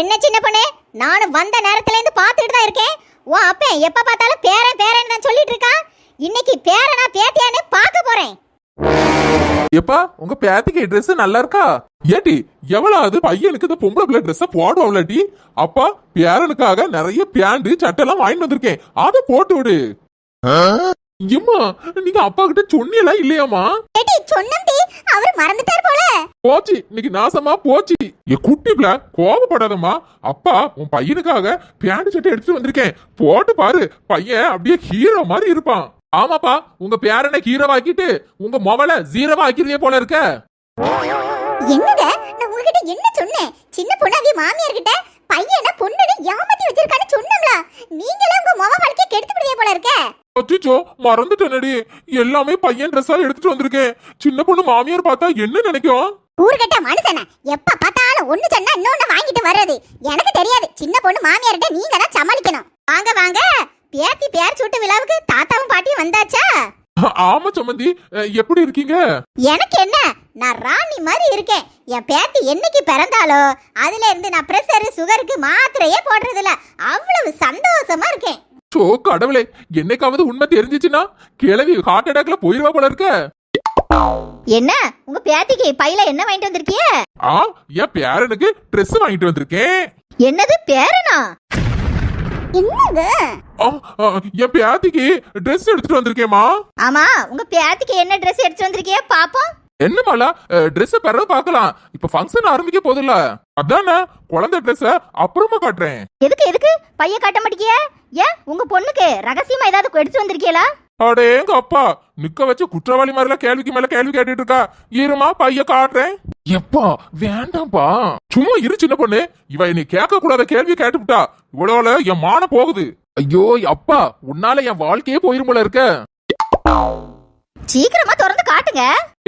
என்ன சின்ன பொண்ணு? நானும் வந்த நேரத்துல இருந்து பார்த்துட்டு தான் இருக்கேன். உன் அப்பன் எப்ப பார்த்தாலும் பேரன் பேரன் தான் சொல்லிட்டு இருக்கான் இன்னைக்கு பேரனா பேத்தியான்னு பார்க்க போறேன். எப்பா உங்க பேத்திக்கு Dress நல்லா இருக்கா? ஏட்டி எவ்வளவு பையனுக்கு இந்த பொம்பளை பிள்ளை ட்ரெஸ் போடுவோம்லடி அப்பா பேரனுக்காக நிறைய பேண்ட் சட்டெல்லாம் வாங்கிட்டு வந்திருக்கேன். அதை போட்டு விடு. இம்மா நீங்க அப்பா கிட்ட சொன்னீங்களா இல்லையாமா ஏடி சொன்னம்டி அவர் மறந்துட்டார் போல. போச்சு. இன்னைக்கு நாசமா போச்சு. என் குட்டி பிள்ளை கோபப்படாதம்மா அப்பா உன் பையனுக்காக பேண்ட் சட்டை எடுத்துட்டு வந்திருக்கேன். போட்டு பாரு. பையன் அப்படியே ஹீரோ மாதிரி இருப்பான். ஆமாப்பா உங்க பேரனை ஹீரோவாக்கிட்டு உங்க மொபைல ஜீரோவாக்கிறியே போல இருக்க. என்னங்க? நான் உங்ககிட்ட என்ன சொன்னேன்? சின்ன பொண்ணாவி மாமியார் கிட்ட பையனை பொண்ணுன்னு ஏமாத்தி வச்சிருக்கான்னு சொன்னோம்ல. நீங்களே உங்க மொபைல் வாழ்க்கைய கெடுத்து விடுவே போல இருக்க. அச்சோ மறந்துட்டேனடி. எல்லாமே பையன் ட்ரெஸ்ஸா எடுத்துட்டு வந்திருக்கேன். சின்ன பொண்ணு மாமியார் பார்த்தா என்ன நினைக்கும்? ஊர்கட்ட மனுஷன எப்ப பார்த்தாலும் ஒண்ணு சொன்னா இன்னொன்னு வாங்கிட்டு வர்றது. எனக்கு தெரியாது. சின்ன பொண்ணு மாமியார்கிட்ட நீங்க தான் சமாளிக்கணும். வாங்க வாங்க. பேத்தி பேர் சூட்டு விழாவுக்கு தாத்தாவும் பாட்டியும் வந்தாச்சா? ஆமா சம்மந்தி. எப்படி இருக்கீங்க? எனக்கு என்ன? நான் ராணி மாதிரி இருக்கேன். என் பேத்தி என்னைக்கு பிறந்தாலோ அதுல இருந்து நான் பிரஷர் சுகருக்கு மாத்திரையே போடுறது இல்ல அவ்வளவு சந்தோஷமா இருக்கேன். சோ கடவுளே என்னைக்காவது உண்மை தெரிஞ்சிச்சுன்னா கிழவி ஹார்ட் அட்டாக்ல போயிருவா போல இருக்க. என்ன? உங்க பேத்திக்கு பையில என்ன வாங்கிட்டு வந்திருக்கிய? ஆ என் பேரனுக்கு Dress வாங்கிட்டு வந்திருக்கேன். என்னது பேரனா? ஆ, என் பேத்திக்கு Dress எடுத்துட்டு வந்திருக்கேம்மா. ஆமா உங்க பேத்திக்கு என்ன Dress எடுத்து வந்திருக்கிய? பாப்போம். என்னமாலா Dress பிறகு பார்க்கலாம். இப்ப ஃபங்க்ஷன் ஆரம்பிக்க போதில்ல. அதானே குழந்தை Dress அப்புறமா காட்டுறேன். எதுக்கு எதுக்கு? பைய காட்ட மாட்டேங்கிய ஏன்? உங்க பொண்ணுக்கு ரகசியமா ஏதாவது எடுத்து வந்திருக்கீங்களா அடேங்க அப்பா! நிக்க வச்சு குற்றவாளி மாதிரிலாம் கேள்விக்கு மேல கேள்வி கேட்டுட்டு இருக்கா. இருமா பைய காட்டுறேன். எப்பா வேண்டாம்ப்பா. சும்மா இரு சின்ன பொண்ணு. இவ என்னை கேட்க கூடாத கேள்வி கேட்டுவிட்டா இவ்வளவுல என் மானம் போகுது. ஐயோ அப்பா உன்னால என் வாழ்க்கையே போயிரும் போல இருக்க. சீக்கிரமா திறந்து காட்டுங்க.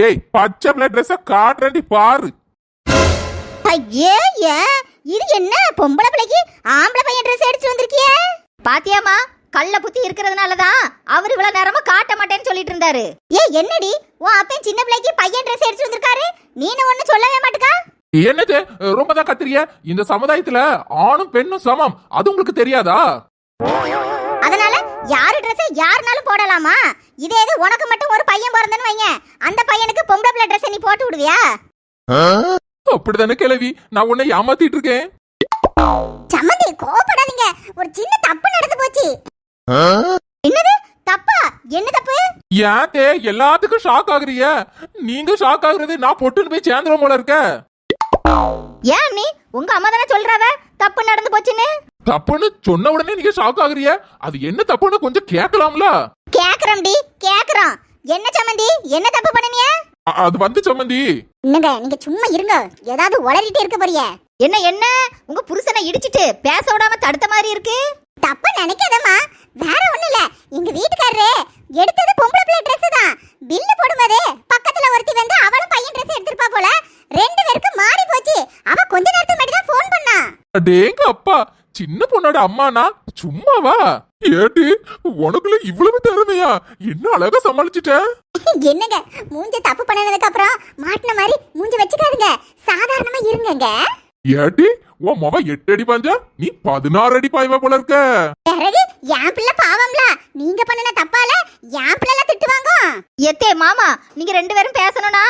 ஏய் பச்சை பிள்ளை ட்ரெஸ்ஸ காட்டுறேன்டி பாரு. ஐயே ஏ இது என்ன? பொம்பளை பிள்ளைக்கு ஆம்பளை பையன் ட்ரெஸ் எடுத்து வந்திருக்கிய? பாத்தியாமா கள்ள புத்தி இருக்கிறதுனால தான் அவர் இவ்வளவு நேரமா காட்ட மாட்டேன்னு சொல்லிட்டு இருந்தாரு. ஏ என்னடி? உன் அப்பன் சின்ன பிள்ளைக்கு பையன் ட்ரெஸ் எடுத்து வந்திருக்காரு? நீனு ஒண்ணு சொல்லவே மாட்டுக்கா? என்னது? ரொம்ப தான் கத்திரிய இந்த சமுதாயத்துல ஆணும் பெண்ணும் சமம். அது உங்களுக்கு தெரியாதா? யாரு ட்ரெஸ் யாருனாலும் போடலாமா? இதே இது உனக்கு மட்டும் ஒரு பையன் பிறந்தன்னு வைங்க. அந்த பையனுக்கு பொம்பளை பிள்ளை ட்ரெஸ் நீ போட்டு விடுவியா? அப்படிதானே கிழவி? நான் உன்னை ஏமாத்திட்டு இருக்கேன். சம்மந்தி கோவப்படாதீங்க. ஒரு சின்ன தப்பு நடந்து போச்சு. என்னது? தப்பா? என்ன தப்பு? ஏன் தே எல்லாத்துக்கும் ஷாக் ஆகுறிய? நீங்க ஷாக் ஆகுறது நான் பொட்டுன்னு போய் சேர்ந்துரும் போல இருக்க. ஏன் நீ உங்க அம்மா தானே சொல்றாவ? தப்பு நடந்து போச்சுன்னு? தப்புன்னு சொன்ன உடனே நீங்க ஷாக் ஆகுறிய அது என்ன தப்புன்னு கொஞ்சம் கேட்கலாம்ல. கேக்குறோம்டி கேக்குறோம். என்ன சம்மந்தி? என்ன தப்பு பண்ணுனிய? அது வந்து சம்மந்தி. என்னங்க நீங்க சும்மா இருங்க. ஏதாவது உளறிட்டே இருக்க போறிய. என்ன என்ன? உங்க புருஷனை இடிச்சிட்டு பேச விடாம தடுத்த மாதிரி இருக்கு. தப்பா நினைக்காதம்மா. வேற ஒண்ணு இல்ல. எங்க வீட்டுக்காரரு எடுத்தது பொம்பளை பிள்ளை Dress தான். பில்லு போடும்போது பக்கத்துல ஒருத்தி வந்து அவளும் பையன் Dress எடுத்திருப்பா போல. ரெண்டு பேருக்கும் மாறி போச்சு. அவ கொஞ்ச நேரத்துக்கு முன்னாடி தான் ஃபோன் பண்ணா. அடேங்க அப்பா சின்ன பொண்ணோட அம்மானா? சும்மாவா? ஏட்டு உனக்குள்ள இவ்வளவு திறமையா? என்ன அழகா சமாளிச்சிட்ட? என்னங்க மூஞ்ச தப்பு பண்ணதுக்கு அப்புறம் மாட்டின மாதிரி மூஞ்சி வச்சுக்காதுங்க. சாதாரணமா இருங்கங்க. ஏட்டி உன் மொவ எட்டு அடி பாஞ்சா நீ பதினாறு அடி பாய்வா போல இருக்க. பிறகு என் பிள்ளை பாவம்ல. நீங்க பண்ணுன தப்பால என் பிள்ளை திட்டுவாங்க. எத்தே மாமா நீங்க ரெண்டு பேரும் பேசணும்னா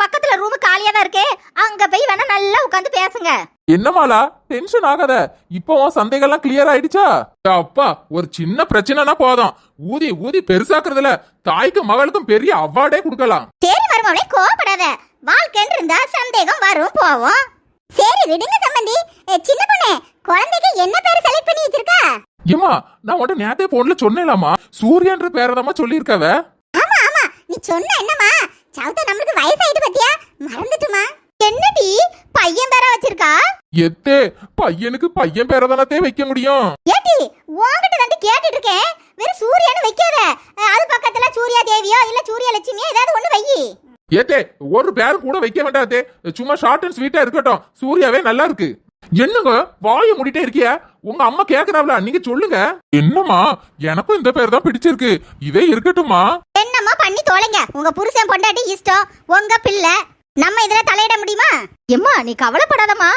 பக்கத்துல ரூம் காலியா தான் இருக்கு. அங்க போய் வேணா நல்லா உட்காந்து பேசுங்க. என்னமாலா? டென்ஷன் ஆகாத. இப்போ உன் சந்தேகம்லாம் கிளியர் ஆயிடுச்சா? அப்பா ஒரு சின்ன பிரச்சனைனா போதும். ஊதி ஊதி பெருசாக்குறதுல தாய்க்கும் மகளுக்கும் பெரிய அவார்டே கொடுக்கலாம். சரி மருமகளே கோவப்படாத. வாழ்க்கைன்னு இருந்தா சந்தேகம் வரும் போவோம். சரி விடுங்க சம்பந்தி. சின்ன பொண்ணு குழந்தைக்கு என்ன பேர் செலக்ட் பண்ணி வச்சிருக்கா? ஏமா நான் உன்ட்ட நேத்தே போன்ல சொன்னேலாமா சூர்யான்ற பேரதாமா சொல்லியிருக்கவ? ஆமா ஆமா. நீ சொன்ன என்னமா சவுத்த நம்மளுக்கு வயசாயிட்டு பத்தியா? மறந்துட்டுமா? என்னடி? பையன் பேரா வச்சிருக்கா? எத்தே பையனுக்கு பையன் பேரதானத்தே வைக்க முடியும்? ஏடி உன்கிட்ட வந்து கேட்டுட்டு இருக்கேன் வெறும் சூர்யான்னு வைக்காத. அது பக்கத்துல சூர்யா தேவியோ இல்ல சூர்யா லட்சுமியோ ஏதாவது ஒண்ணு வை ஏத்தே ஒரு பேர் கூட வைக்க வேண்டாத்தே சும்மா ஷார்ட் அண்ட் ஸ்வீட்டா இருக்கட்டும். சூர்யாவே நல்லா இருக்கு. என்னங்க வாய மூடிட்டே இருக்கிய? உங்க அம்மா கேக்குறாப்ல நீங்க சொல்லுங்க. என்னம்மா எனக்கும் இந்த பேர் தான் பிடிச்சிருக்கு. இதே இருக்கட்டுமா என்னம்மா பண்ணி தொலைங்க. உங்க புருஷன் பொண்டாட்டி இஷ்டம். உங்க பிள்ளை. நம்ம இதுல தலையிட முடியுமா? எம்மா நீ கவலைப்படாதம்மா.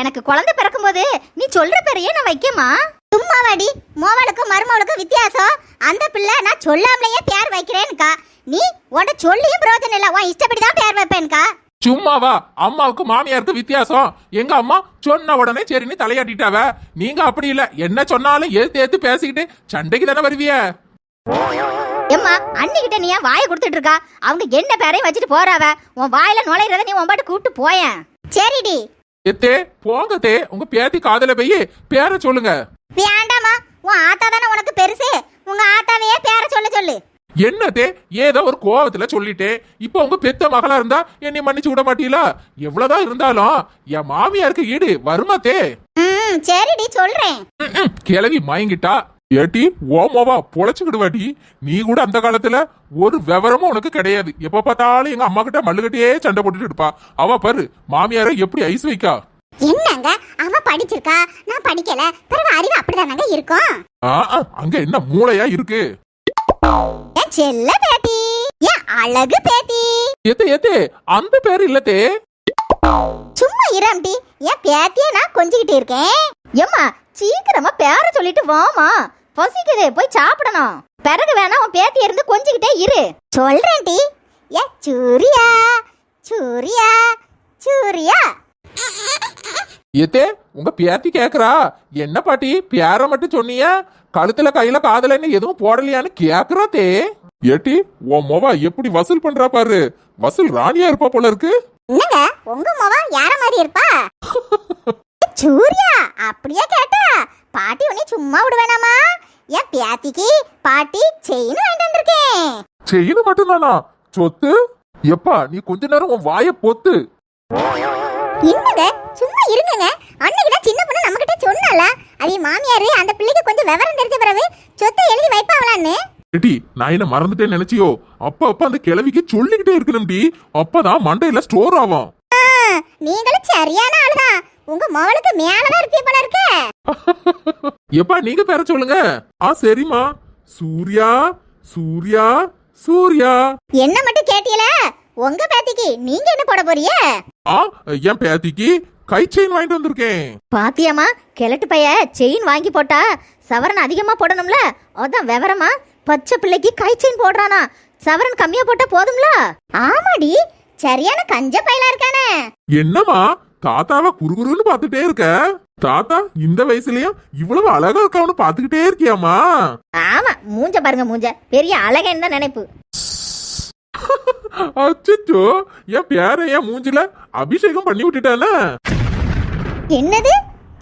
எனக்கு குழந்தை பிறக்கும்போது நீ சொல்ற பேரையே நான் வைக்கமா சும்மாவாடி மோவளுக்கும் மருமவளுக்கும் வித்தியாசம். அந்த பிள்ளை நான் சொல்லாமலேயே பேர் வைக்கிறேன்க்கா. நீ உன்ட சொல்லியும் பிரயோஜனம் இல்லை. உன் இஷ்டப்படி தான் பேர் வைப்பேன்க்கா. சும்மாவா? அம்மாவுக்கு மாமியாருக்கு வித்தியாசம். எங்க அம்மா சொன்ன உடனே சரின்னு தலையாட்டிட்டாவ. நீங்க அப்படி இல்ல. என்ன சொன்னாலும் ஏத்து ஏத்து பேசிக்கிட்டு சண்டைக்கு தானே வருவிய? எம்மா அண்ணிக்கிட்ட நீ ஏன் வாயை கொடுத்துட்டு இருக்கா? அவங்க என்ன பேரையும் வச்சுட்டு போறாவ? உன் வாயில நுழையிறத நீ உன் பாட்டு கூப்பிட்டு போயேன். சரிடி. எத்தே போங்க தே. உங்க பேத்தி காதல போய் பேர சொல்லுங்க. வேண்டாமா உன் ஆத்தா தானே உனக்கு பெருசு? உங்க ஆத்தாவையே பேர சொல்ல சொல்லு. என்னத்தே ஏதோ ஒரு கோவத்துல சொல்லிட்டேன் இப்போ உங்க பெத்த மகளா இருந்தா என்னை மன்னிச்சு விட மாட்டீங்களா எவ்வளவுதான் இருந்தாலும் என் மாமியாருக்கு ஈடு வருமாத்தே ம் சரிடி சொல்றேன். கிளவி மயங்கிட்டா. ஏட்டி ஓமோவா பொழைச்சுக்கிடுவாட்டி. நீ கூட அந்த காலத்துல ஒரு விவரமும் உனக்கு கிடையாது. எப்ப பார்த்தாலும் எங்க அம்மா கிட்ட மல்லுகட்டியே சண்டை போட்டுட்டு இருப்பா. அவ பாரு மாமியார எப்படி ஐஸ் வைக்கா? என்னங்க? அவ படிச்சிருக்கா? நான் படிக்கல. பிறகு அறிவு அப்படிதானங்க இருக்கும்? அங்க என்ன மூளையா இருக்கு? செல்ல பேத்தி என் அழகு பேத்தி. எத்தே எத்தே அந்த பேர் இல்லத்தே சும்மா இராம்டி என் பேத்திய நான் கொஞ்சிக்கிட்டு இருக்கேன். ஏம்மா சீக்கிரமா பேர சொல்லிட்டு வாமா பசிக்குது போய் சாப்பிடணும். பிறகு வேணா உன் பேத்தி இருந்து கொஞ்சிக்கிட்டே இரு. சொல்றேன் டி. ஏ சூரியா சூரியா சூரியா. எத்தே உங்க பேத்தி கேக்குறா. என்ன பாட்டி பேர மட்டும் சொன்னியா? கழுத்துல கையில காதலன்னு எதுவும் போடலையான்னு கேக்குறா தே. ஏட்டி உன் மொவா எப்படி வசூல் பண்றா பாரு. வசூல் ராணியா இருப்பா போல இருக்கு. என்னங்க உங்க முகம் யார மாதிரி இருப்பா? சூர்யா அப்படியே கேட்டா. பாட்டி உன்னை சும்மா விடுவேனாமா என் பேத்திக்கு பாட்டி செயின் வாங்கிட்டு வந்திருக்கேன். செயின் மட்டும்தானா சொத்து? எப்பா நீ கொஞ்ச நேரம் உன் வாய பொத்து. என்னங்க? சும்மா இருங்கங்க. அன்னைக்கு தான் சின்ன பொண்ணு நம்ம கிட்ட சொன்னால அது மாமியாரு அந்த பிள்ளைக்கு கொஞ்சம் விவரம் தெரிஞ்ச பிறகு சொத்தை எழுதி வைப்பாவலான்னு ஏட்டி நான் என்ன மறந்துட்டேன்னு நினைச்சியோ? அப்ப அப்ப அந்த கிழவிக்கு சொல்லிக்கிட்டே இருக்கணும்டி அப்பதான் மண்டையில ஸ்டோர் ஆகும் நீங்களும் சரியான ஆளுதான். உங்க மகளுக்கு மேலதான் இருப்பீ போல இருக்க. எப்பா நீங்க பேர சொல்லுங்க. ஆ சரிம்மா. சூர்யா சூர்யா சூர்யா. என்ன மட்டும் கேட்டீல? உங்க பேத்திக்கு நீங்க என்ன போட போறீங்க? ஆ என் பேத்திக்கு கை செயின் வாங்கிட்டு வந்திருக்கேன். பாத்தியாமா கிழட்டு பைய செயின் வாங்கி போட்டா சவரன் அதிகமா போடணும்ல? அதான் விவரமா. பச்சை பிள்ளைக்கு கை செயின் போடுறானா. சவரன் கம்மியா போட்டா போதும்ல? ஆமாடி சரியான கஞ்ச பையலா இருக்கானே. என்னம்மா தாத்தாவை குறுகுறுன்னு பார்த்துட்டே இருக்க. தாத்தா இந்த வயசுலயும் இவ்வளவு அழகா இருக்கவனு பாத்துக்கிட்டே இருக்கியாமா ஆமா மூஞ்ச பாருங்க மூஞ்ச. பெரிய அழகன் தான் நினைப்பு. அச்சோ என் பேர என் மூஞ்சில அபிஷேகம் பண்ணி விட்டுட்டானே. என்னது?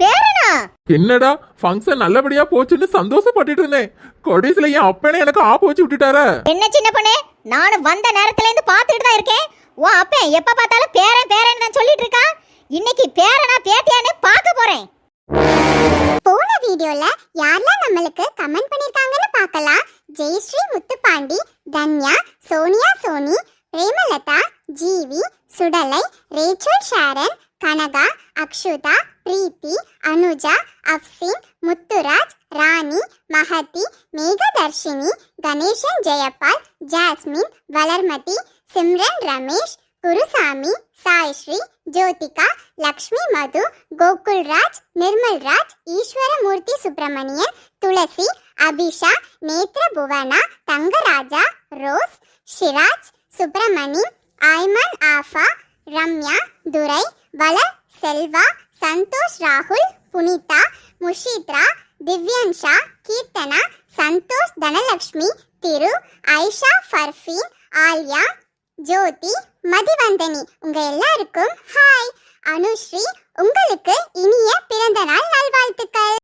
பேரனா? என்னடா ஃபங்க்ஷன் நல்லபடியா போச்சுன்னு சந்தோஷப்பட்டுட்டு இருந்தேன். கொடைசில என் அப்பனே எனக்கு ஆப்பு வச்சு விட்டுட்டார. என்ன சின்ன பொண்ணு? நானும் வந்த நேரத்துல இருந்து பாத்துட்டு தான் இருக்கேன். உன் அப்பன் எப்ப பார்த்தாலும் பேரன் பேரன் தான் சொல்லிட்டு இருக்கான் இன்னைக்கு பேரனா பேத்தியான்னு பார்க்க போறேன். போன வீடியோல யாரெல்லாம் நம்மளுக்கு கமெண்ட் பண்ணிருக்காங்கன்னு பார்க்கலாம். Jayashree Muthupandi Dhanya Sonia Soni Premalatha Jeevi Sudalai Rachel Sharon Kanaga Akshutha Preethi Anuja Apsin Muthuraj Rani Magathi Megadharshini Ganesan Jayapal Jasmine Valarmathi Simran Ramesh Gurusamy Saisri Jyothika Lakshmi Madhu Gokulraj Nirmalraj Eswaramoorthy Subramanian Thulasi Abisha Nethra Bhuvana Thangaraja Rose Shiraj Subramani Aiman Afa Ramya Durai Valar Selva Santhosh ராகுல் புனிதா முஷித்ரா திவ்யன்ஷா கீர்த்தனா சந்தோஷ் தனலக்ஷ்மி திரு ஐஷா ஃபர்ஃபீன் ஆல்யா ஜோதி மதிவந்தனி உங்க எல்லாருக்கும் hi Anusree உங்களுக்கு இனிய பிறந்த நாள் நல்வாழ்த்துக்கள்.